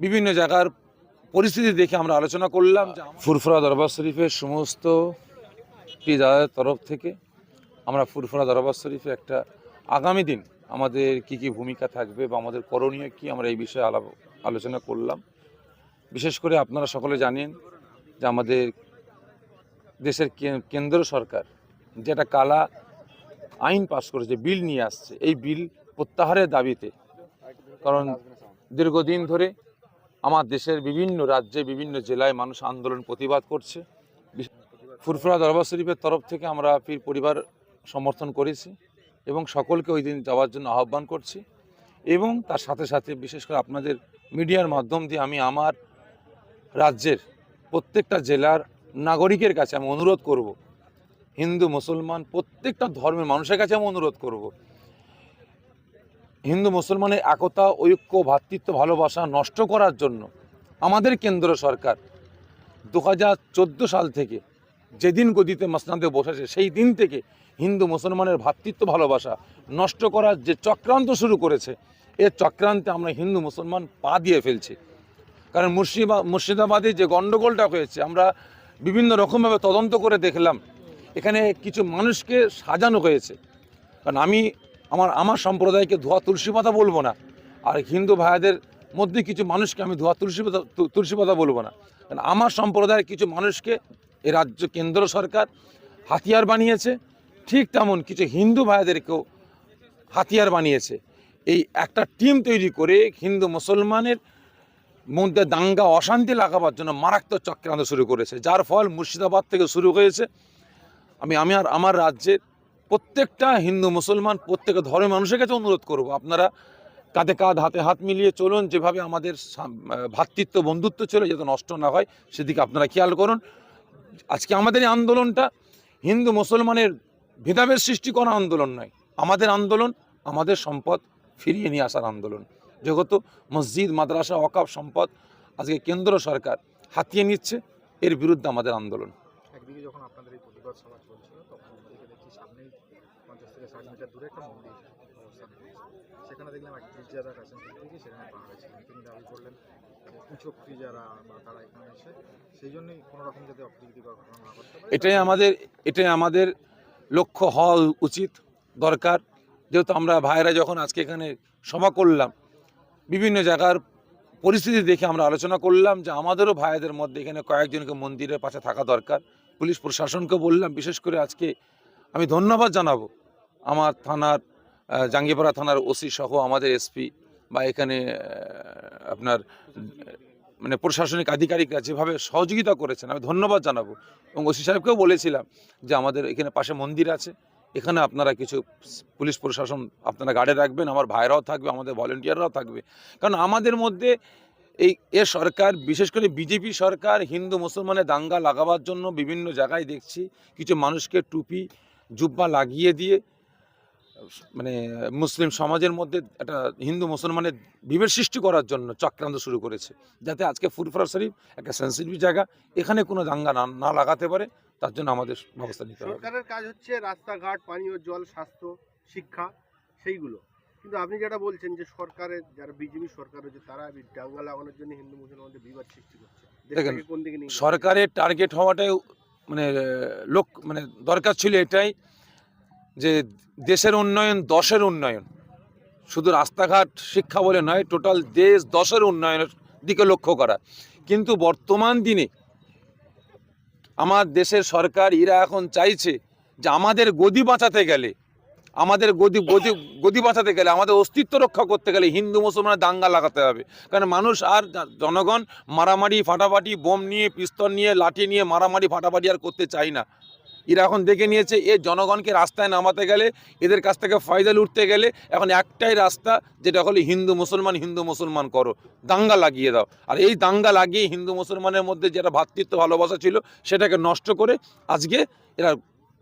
বিভিন্ন জায়গার পরিস্থিতি দেখে আমরা আলোচনা করলাম ফুরফুরা দরবার শরীফের সমস্ত পীরজাদাদের তরফ থেকে আমরা ফুরফুরা দরবার শরীফে একটা আগামী দিন আমাদের কি কি ভূমিকা থাকবে বা আমাদের করণীয় কি আমরা এই বিষয়ে আলাপ আলোচনা করলাম। বিশেষ করে আপনারা সকলে জানেন যে আমাদের দেশের কেন্দ্র সরকার যেটা কালা আইন পাশ করেছে বিল নিয়ে আসছে, এই বিল প্রত্যাহারের দাবিতে। কারণ দীর্ঘদিন ধরে আমার দেশের বিভিন্ন রাজ্যে, বিভিন্ন জেলায় মানুষ আন্দোলন প্রতিবাদ করছে। ফুরফুরা দরবার শরীফের তরফ থেকে আমরা পীর পরিবার সমর্থন করেছি এবং সকলকে ওই দিন যাওয়ার জন্য আহ্বান করছি। এবং তার সাথে সাথে বিশেষ করে আপনাদের মিডিয়ার মাধ্যম দিয়ে আমি আমার রাজ্যের প্রত্যেকটা জেলার নাগরিকের কাছে আমি অনুরোধ করব, হিন্দু, মুসলমান, প্রত্যেকটা ধর্মের মানুষের কাছে আমি অনুরোধ করব হিন্দু মুসলমানের একতা, ঐক্য ভ্রাতৃত্ব ভালোবাসা নষ্ট করার জন্য আমাদের কেন্দ্র সরকার দু হাজার চোদ্দ সাল থেকে যেদিন গদিতে মসনাদে বসেছে, সেই দিন থেকে হিন্দু মুসলমানের ভ্রাতৃত্ব ভালোবাসা নষ্ট করার যে চক্রান্ত শুরু করেছে এর চক্রান্তে আমরা হিন্দু মুসলমান পা দিয়ে ফেলছি। কারণ মুর্শিদা, মুর্শিদাবাদে যে গণ্ডগোলটা হয়েছে, আমরা বিভিন্ন রকমভাবে তদন্ত করে দেখলাম, এখানে কিছু মানুষকে সাজানো হয়েছে। কারণ আমি আমার আমার সম্প্রদায়কে ধোয়া তুলসী পাতা বলব না। আর হিন্দু ভাইদের মধ্যে কিছু মানুষকে আমি ধোয়া তুলসী পাতা তুলসী পাতা বলব না। কারণ আমার সম্প্রদায়ের কিছু মানুষকে এ রাজ্য, কেন্দ্র সরকার হাতিয়ার বানিয়েছে। ঠিক তেমন কিছু হিন্দু ভাইদেরকেও হাতিয়ার বানিয়েছে। এই একটা টিম তৈরি করে হিন্দু মুসলমানের মধ্যে দাঙ্গা, অশান্তি লাগাবার জন্য মারাত্মক চক্রান্ত শুরু করেছে। যার ফল মুর্শিদাবাদ থেকে শুরু হয়েছে। আমি আমি আর আমার রাজ্যের প্রত্যেকটা হিন্দু, মুসলমান, প্রত্যেক ধর্মের মানুষের কাছে অনুরোধ করব, আপনারা কাঁধে কাঁধ, হাতে হাত মিলিয়ে চলুন, যেভাবে আমাদের ভ্রাতৃত্ব বন্ধুত্ব ছিল, যাতে নষ্ট না হয়, সেদিকে আপনারা খেয়াল করুন। আজকে আমাদের এই আন্দোলনটা হিন্দু, মুসলমানের ভেদাভেদ সৃষ্টি করা আন্দোলন নয়, আমাদের আন্দোলন, আমাদের সম্পদ ফিরিয়ে নিয়ে আসার আন্দোলন। যেহেতু মসজিদ, মাদ্রাসা অকাপ সম্পদ আজকে কেন্দ্র সরকার হাতিয়ে নিচ্ছে, এর বিরুদ্ধে আমাদের আন্দোলন। একদিকে যখন আপনাদের প্রতিবাদ সভা চলছিল তখন দিকে দেখছি সামনেই পঞ্চাশ থেকে ষাট মিটার দূরে একটা মন্দির অবস্থান নিয়েছে সেখানে দেখলাম এক গির্জাদার কাছেন থেকে সেখানে পাহাড়ে ছিলেন তিনি দাবি করলেন কুচক্রি যারা বা তারা এখানে এসে সেই জন্যই কোনো যাতে অপ্রীতিকর ঘটনা না করতে এটাই আমাদের এটাই আমাদের লক্ষ্য, হওয়া উচিত, দরকার। যেহেতু আমরা ভাইরা যখন আজকে এখানে সভা করলাম, বিভিন্ন জায়গার পরিস্থিতি দেখে আমরা আলোচনা করলাম যে আমাদেরও ভাইদের মধ্যে এখানে কয়েকজনকে মন্দিরের পাশে থাকা দরকার। পুলিশ প্রশাসনকে বললাম, বিশেষ করে আজকে আমি ধন্যবাদ জানাব আমার থানার জাঙ্গিপাড়া থানার ওসি সহ আমাদের এসপি বা এখানে আপনার মানে প্রশাসনিক আধিকারিকরা যেভাবে সহযোগিতা করেছেন, আমি ধন্যবাদ জানাব। এবং ওসি সাহেবকেও বলেছিলাম যে আমাদের এখানে পাশে মন্দির আছে, এখানে আপনারা কিছু পুলিশ প্রশাসন আপনারা গার্ডে রাখবেন, আমার ভাইরাও থাকবে, আমাদের ভলেন্টিয়াররাও থাকবে। কারণ আমাদের মধ্যে এই এ সরকার, বিশেষ করে বিজেপি সরকার হিন্দু মুসলমানের দাঙ্গা লাগাবার জন্য বিভিন্ন জায়গায় দেখছি, কিছু মানুষকে টুপি, জুব্বা লাগিয়ে দিয়ে মানে মুসলিম সমাজের মধ্যে একটা হিন্দু মুসলমানের বিভেদ সৃষ্টি করার জন্য চক্রান্ত শুরু করেছে, যাতে আজকে ফুরফুরা শরীফ একটা সেন্সিটিভ জায়গা, এখানে কোনো দাঙ্গা না না লাগাতে পারে, তার জন্য আমাদের ব্যবস্থা নিতে হবে। সরকারের কাজ হচ্ছে রাস্তাঘাট, পানীয় জল, স্বাস্থ্য, শিক্ষা, সেইগুলো। কিন্তু আপনি যেটা বলছেন যে সরকারের যারা বিজেপি সরকার রয়েছে তারা দাঙ্গা লাগানোর জন্য হিন্দু মুসলমানদের বিবাদ সৃষ্টি করছে দেখেন, কোন দিকে নিয়ে সরকারের টার্গেট হওয়াটাই মানে লোক মানে দরকার ছিল এটাই যে দেশের উন্নয়ন দশের উন্নয়ন। শুধু রাস্তাঘাট শিক্ষা বলে নয় টোটাল দেশ দশের উন্নয়নের দিকে লক্ষ্য করা। কিন্তু বর্তমান দিনে আমার দেশের সরকার এরা এখন চাইছে যে আমাদের গদি বাঁচাতে গেলে আমাদের গদি গদি গদি বাঁচাতে গেলে, আমাদের অস্তিত্ব রক্ষা করতে গেলে হিন্দু মুসলমানের দাঙ্গা লাগাতে হবে। কারণ মানুষ আর জনগণ মারামারি, ফাটাফাটি, বোম নিয়ে, পিস্তল নিয়ে, লাঠি নিয়ে মারামারি, ফাটাফাটি আর করতে চাই না। এরা এখন দেখে নিয়েছে, এ জনগণকে রাস্তায় নামাতে গেলে, এদের কাছ থেকে ফয়দা লুটতে গেলে এখন একটাই রাস্তা, যেটা হলো হিন্দু, মুসলমান হিন্দু, মুসলমান করো। দাঙ্গা লাগিয়ে দাও। আর এই দাঙ্গা লাগিয়ে হিন্দু, মুসলমানের মধ্যে যেটা ভ্রাতৃত্ব ভালোবাসা ছিল, সেটাকে নষ্ট করে আজকে এরা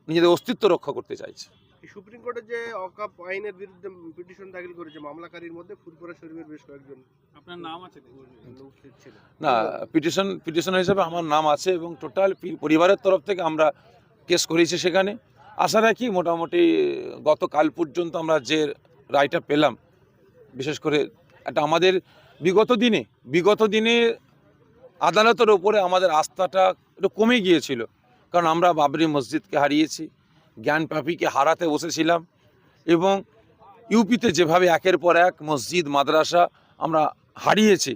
নিজেদের অস্তিত্ব রক্ষা করতে চাইছে। সুপ্রিম কোর্টে যে অকাপ আইনের বিরুদ্ধে পিটিশন দাখিল করেছে মামলাকারীর মধ্যে ফুরপুরা শরীফের বেশ কয়েকজন আপনার নাম আছে না পিটিশন পিটিশন হিসেবে আমার নাম আছে এবং টোটাল পরিবারের তরফ থেকে আমরা কেস করেছি সেখানে। আশা রাখি মোটামুটি গতকাল পর্যন্ত আমরা যে রায়টা পেলাম বিশেষ করে একটা আমাদের বিগত দিনে বিগত দিনে আদালতের ওপরে আমাদের আস্থাটা একটু কমে গিয়েছিল। কারণ আমরা বাবরি মসজিদকে হারিয়েছি জ্ঞানপাপীকে হারাতে বসেছিলাম এবং ইউপিতে যেভাবে একের পর এক মসজিদ, মাদ্রাসা আমরা হারিয়েছি,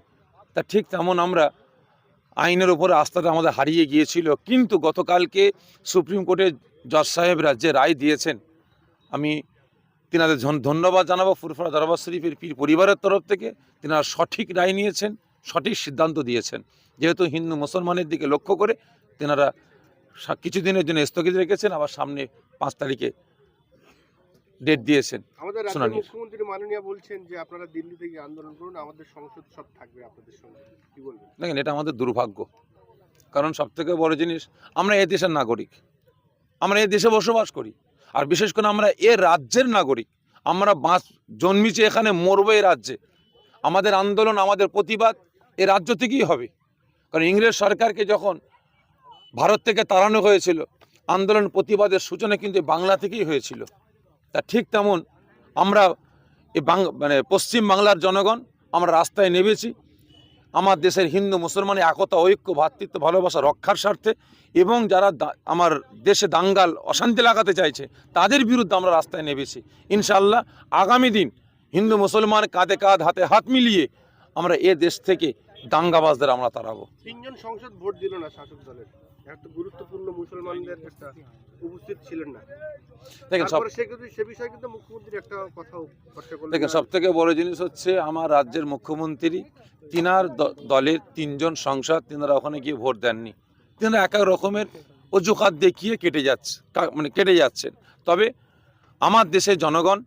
তা ঠিক তেমন আমরা আইনের ওপরে আস্থাটা আমাদের হারিয়ে গিয়েছিল। কিন্তু গতকালকে সুপ্রিম কোর্টের জজ সাহেবরা যে রায় দিয়েছেন, আমি তিনাদের ধন্যবাদ জানাব ফুরফুরা দরবার শরীফের পীর পরিবারের তরফ থেকে। তিনারা সঠিক রায় নিয়েছেন, সঠিক সিদ্ধান্ত দিয়েছেন। যেহেতু হিন্দু মুসলমানের দিকে লক্ষ্য করে তেনারা কিছুদিনের জন্য স্থগিত রেখেছেন আবার সামনে পাঁচ তারিখে ডেট দিয়েছেন আমাদের রাজ্যের মুখ্যমন্ত্রী মাননীয় বলছেন যে আপনারা দিল্লি থেকে আন্দোলন করুন আমাদের সংসদ সব থাকবে আপনাদের সঙ্গে। কি বলবেন? দেখেন এটা আমাদের দুর্ভাগ্য। কারণ সবথেকে বড় জিনিস আমরা এ দেশের নাগরিক। আমরা এ দেশে বসবাস করি। আর বিশেষ করে আমরা এ রাজ্যের নাগরিক। আমরা বাঁচ জন্মিছে এখানে মরবো এ রাজ্যে। আমাদের আন্দোলন আমাদের প্রতিবাদ এ রাজ্য থেকেই হবে। কারণ ইংরেজ সরকারকে যখন ভারত থেকে তাড়ানো হয়েছিল। আন্দোলন প্রতিবাদের সূচনা কিন্তু বাংলা থেকেই হয়েছিল। তা ঠিক তেমন আমরা এই মানে পশ্চিম বাংলার জনগণ, আমরা রাস্তায় নেমেছি। আমার দেশের হিন্দু মুসলমানের একতা, ঐক্য ভ্রাতৃত্ব ভালোবাসা, রক্ষার স্বার্থে এবং যারা আমার দেশে দাঙ্গাল, অশান্তি লাগাতে চাইছে, তাদের বিরুদ্ধে আমরা রাস্তায় নেমেছি। ইনশাল্লাহ আগামী দিন হিন্দু মুসলমান কাঁধে কাঁধ, হাতে হাত মিলিয়ে আমরা এ দেশ থেকে দাঙ্গাবাজদের আমরা তাড়াবো। তিনজন সংসদ ভোট দিল না শাসক দলের। এত গুরুত্বপূর্ণ মুসলমানদের একটা উপস্থিত ছিলেন না। দেখেন সব সে বিষয়ে কিন্তু মুখ্যমন্ত্রী একটা কথা স্পষ্ট করলেন। দেখেন সব থেকে বড় জিনিস হচ্ছে আমার রাজ্যের মুখ্যমন্ত্রী তিনার দলের তিনজন সংসদ তিনারা ওখানে গিয়ে ভোট দেননি। তিনারা এক এক রকমের অজুহাত দেখিয়ে কেটে যাচ্ছে মানে কেটে যাচ্ছেন। তবে আমার দেশের জনগণ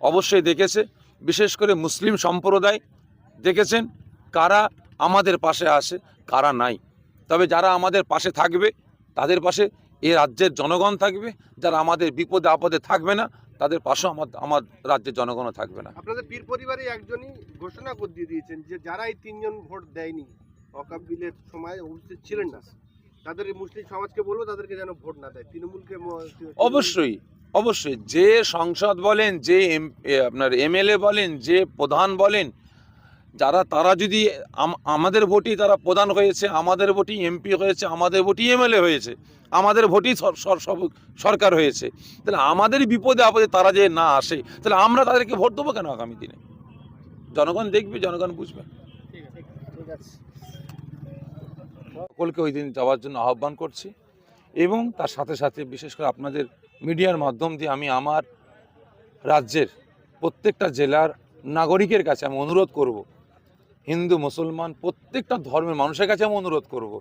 অবশ্যই দেখেছে বিশেষ করে মুসলিম সম্প্রদায় দেখেছেন কারা আমাদের পাশে আসে কারা নাই। তবে যারা আমাদের পাশে থাকবে তাদের পাশে এ রাজ্যের জনগণ থাকবে। যারা আমাদের বিপদে আপদে থাকবে না তাদের পাশেও আমার আমার রাজ্যের জনগণও থাকবে না। আপনাদের পীর পরিবারে একজনই ঘোষণা করে দিয়ে দিয়েছেন যে যারা এই তিনজন ভোট দেয়নি অকাপ বিলের সময় উপস্থিত ছিলেন না তাদের মুসলিম সমাজকে বলব তাদেরকে যেন ভোট না দেয়। তৃণমূলকে অবশ্যই অবশ্যই। যে সংসদ বলেন যে আপনার এমএলএ বলেন যে প্রধান বলেন যারা, তারা যদি আমাদের ভোটই তারা প্রধান হয়েছে, আমাদের ভোটই এমপি হয়েছে, আমাদের ভোটই এমএলএ হয়েছে, আমাদের ভোটই সরকার হয়েছে, তাহলে আমাদের বিপদে আপদে তারা যে না আসে, তাহলে আমরা তাদেরকে ভোট দেবো কেন আগামী দিনে? জনগণ দেখবে, জনগণ বুঝবে। সকলকে ওই দিন যাওয়ার জন্য আহ্বান করছি এবং তার সাথে সাথে বিশেষ করে আপনাদের মিডিয়ার মাধ্যম দিয়ে আমি আমার রাজ্যের প্রত্যেকটা জেলার নাগরিকের কাছে আমি অনুরোধ করব হিন্দু, মুসলমান, প্রত্যেকটা ধর্মের মানুষের কাছে আমি অনুরোধ করব।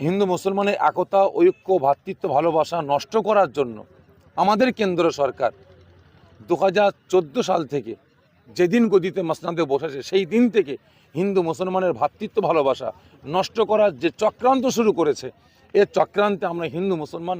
হিন্দু, মুসলমানের একতা, ঐক্য ভ্রাতৃত্ব ভালোবাসা নষ্ট করার জন্য আমাদের কেন্দ্র সরকার দু হাজার চোদ্দ সাল থেকে যেদিন গদিতে মসনাদে বসেছে, সেই দিন থেকে হিন্দু, মুসলমানের ভ্রাতৃত্ব ভালোবাসা নষ্ট করার যে চক্রান্ত শুরু করেছে এর চক্রান্তে আমরা হিন্দু, মুসলমান